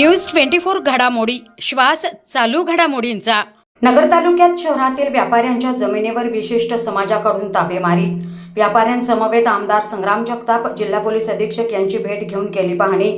News twenty four घडामोडी श्वास चालू घडामोडींचा. नगर तालुक्यात शहरातील व्यापाऱ्यांच्या जमिनीवर विशिष्ट समाजाकडून ताबेमारी व्यापाऱ्यांसमवेत आमदार संग्राम जगताप जिल्हा पोलीस अधीक्षक यांची भेट घेऊन केली पाहणी.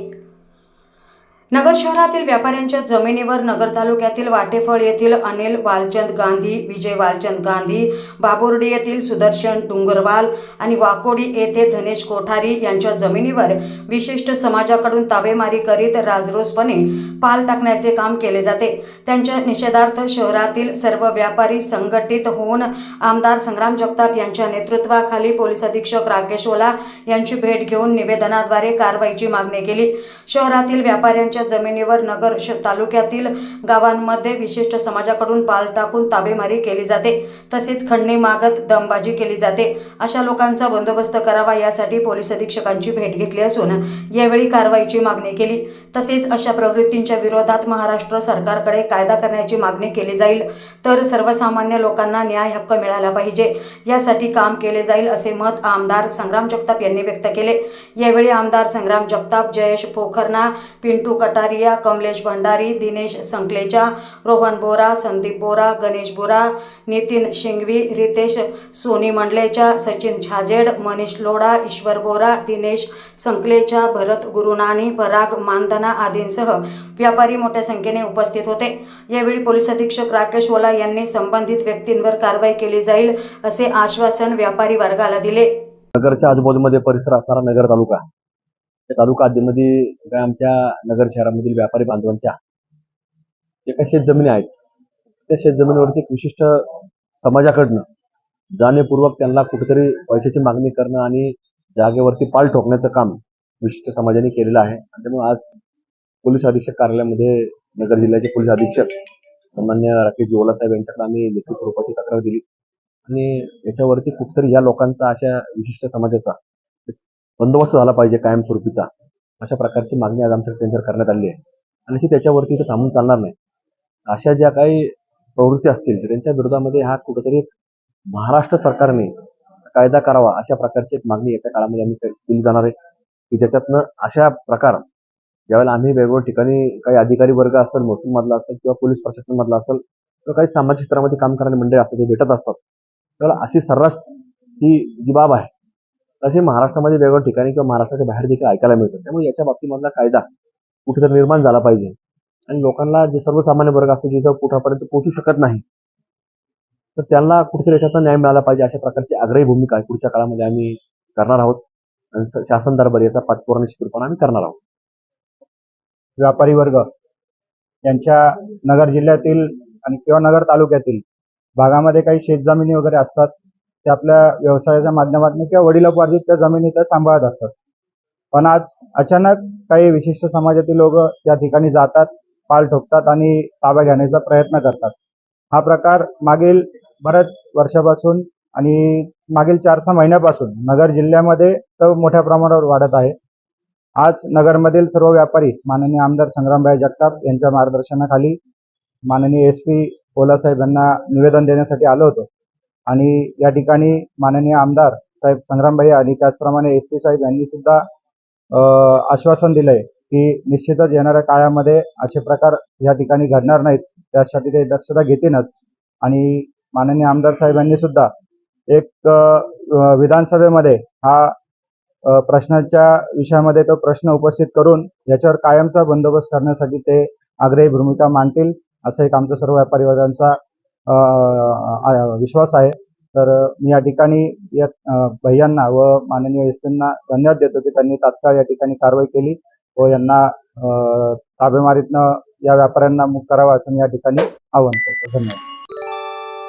नगर शहरातील व्यापाऱ्यांच्या जमिनीवर नगर तालुक्यातील वाटेफळ येथील अनिल वालचंद गांधी विजय वालचंद गांधी बाबुर्डी येथील सुदर्शन डुंगरवाल आणि वाकोडी येथे धनेश कोठारी यांच्या जमिनीवर विशिष्ट समाजाकडून ताबेमारी करीत राजरोसपणे पाल टाकण्याचे काम केले जाते. त्यांच्या निषेधार्थ शहरातील सर्व व्यापारी संघटित होऊन आमदार संग्राम जगताप यांच्या नेतृत्वाखाली पोलीस अधीक्षक राकेश ओला यांची भेट घेऊन निवेदनाद्वारे कारवाईची मागणी केली. शहरातील व्यापाऱ्यांच्या जमिनीवर नगर तालुक्यातील गावांमध्ये विशिष्ट समाजाकडून पाल टाकून ताबेमारी केली जाते. तसेच खंडणी मागत दमबाजी केली जाते. अशा लोकांचा बंदोबस्त करावा यासाठी पोलीस अधीक्षकांची भेट घेतली असून यावेळी कारवाईची मागणी केली. तसेच अशा प्रवृत्तींच्या विरोधात महाराष्ट्र सरकारकडे कायदा करण्याची मागणी केली जाईल. तर सर्वसामान्य लोकांना न्याय हक्क मिळाला पाहिजे. यासाठी काम केले जाईल असे मत आमदार संग्राम जगताप यांनी व्यक्त केले. यावेळी आमदार संग्राम जगताप जयेश पोखरना पिंटू कट कटारिया कमलेश भंडारी दिनेश संकलेचा रोहन बोरा संदीप बोरा गणेश बोरा नितीन शिंगवी रितेश सोनी मंडलेचा सचिन छाजेड मनीष लोढा ईश्वर बोरा दिनेश संकलेचा भरत गुरुनानी पराग मानधना आदींसह व्यापारी मोठ्या संख्येने उपस्थित होते. यावेळी पोलीस अधीक्षक राकेश ओला यांनी संबंधित व्यक्तींवर कारवाई केली जाईल असे आश्वासन व्यापारी वर्गाला दिले. नगरच्या आजूबाजूमध्ये परिसर असणारा नगर तालुका त्या तालुका हद्दीमध्ये काय आमच्या नगर शहरामधील व्यापारी बांधवांच्या जे काही शेतजमिनी आहेत त्या शेतजमिनीवरती एक विशिष्ट समाजाकडनं जाणीवपूर्वक त्यांना कुठेतरी पैशाची मागणी करणं आणि जागेवरती पाल ठोकण्याचं काम विशिष्ट समाजाने केलेलं आहे. आणि त्यामुळे आज पोलीस अधीक्षक कार्यालयामध्ये नगर जिल्ह्याचे पोलीस अधीक्षक सामान्य राकेश जोला साहेब यांच्याकडे आम्ही लेखी स्वरूपाची तक्रार दिली. आणि याच्यावरती कुठतरी या लोकांचा अशा विशिष्ट समाजाचा बंदोबस्त झाला पाहिजे कायमस्वरूपीचा. अशा प्रकारची मागणी आज आमच्या त्यांच्यावर करण्यात आली आहे. आणि अशी त्याच्यावरती इथं थांबून चालणार नाही. अशा ज्या काही प्रवृत्ती असतील त्यांच्या विरोधामध्ये हा कुठेतरी एक महाराष्ट्र सरकारने कायदा करावा अशा प्रकारची एक मागणी येत्या काळामध्ये आम्ही केली जाणार आहे. की ज्याच्यातनं अशा प्रकार ज्यावेळेला आम्ही वेगवेगळ्या ठिकाणी काही अधिकारी वर्ग असेल महसूल मधला असेल किंवा पोलीस प्रशासन मधला असेल किंवा काही सामाजिक क्षेत्रामध्ये काम करणारी मंडळी असतात ते भेटत असतात. त्यावेळेला अशी सर्रास ही जी बाब आहे असे महाराष्ट्रामध्ये वेगवेगळ्या ठिकाणी किंवा महाराष्ट्राच्या बाहेर देखील ऐकायला मिळतं. त्यामुळे याच्या बाबतीमधला कायदा कुठेतरी निर्माण झाला पाहिजे. आणि लोकांना जे सर्वसामान्य वर्ग असतो जिथं कुठापर्यंत पोहोचू शकत नाही तर त्यांना कुठेतरी याच्यात न्याय मिळाला पाहिजे अशा प्रकारची आग्रही भूमिका आहे. पुढच्या काळामध्ये आम्ही करणार आहोत. आणि शासन दरबार याचा पाठपुरावा निश्चितपणे आम्ही करणार आहोत. व्यापारी वर्ग यांच्या नगर जिल्ह्यातील आणि किंवा नगर तालुक्यातील भागामध्ये काही शेतजमिनी वगैरे असतात ते आपल्या व्यवसायाच्या माध्यमातून किंवा वडिलोपार्जित त्या जमिनी त्या सांभाळत असतात. पण आज अचानक काही विशिष्ट समाजातील लोक त्या ठिकाणी जातात पाल ठोकतात आणि ताबा घेण्याचा प्रयत्न करतात. हा प्रकार मागील बऱ्याच वर्षापासून आणि मागील चार सहा महिन्यापासून नगर जिल्ह्यामध्ये तर मोठ्या प्रमाणावर वाढत आहे. आज नगरमधील सर्व व्यापारी माननीय आमदार संग्रामभाई जगताप यांच्या मार्गदर्शनाखाली माननीय एस पी साहेब यांना निवेदन देण्यासाठी आलो होतो. आणि या ठिकाणी माननीय आमदार साहेब संग्रामभाई आणि त्याचप्रमाणे एस पी साहेब यांनी सुद्धा आश्वासन दिलंय की निश्चितच येणाऱ्या काळामध्ये असे प्रकार या ठिकाणी घडणार नाहीत. त्यासाठी ते दक्षता घेतीलच. आणि माननीय आमदार साहेबांनी सुद्धा एक विधानसभेमध्ये हा प्रश्नाच्या विषयामध्ये तो प्रश्न उपस्थित करून याच्यावर कायमचा बंदोबस्त करण्यासाठी ते आग्रही भूमिका मांडतील असं एक आमच्या सर्व व्यापारी वर्गांचा विश्वास आहे. तर मी या ठिकाणी या भैयांना व माननीय एसपींना धन्यवाद देतो की त्यांनी तात्काळ या ठिकाणी कारवाई केली व यांना ताबेमारीतनं या व्यापाऱ्यांना मुक्त करावा असं मी या ठिकाणी आवाहन करतो. धन्यवाद.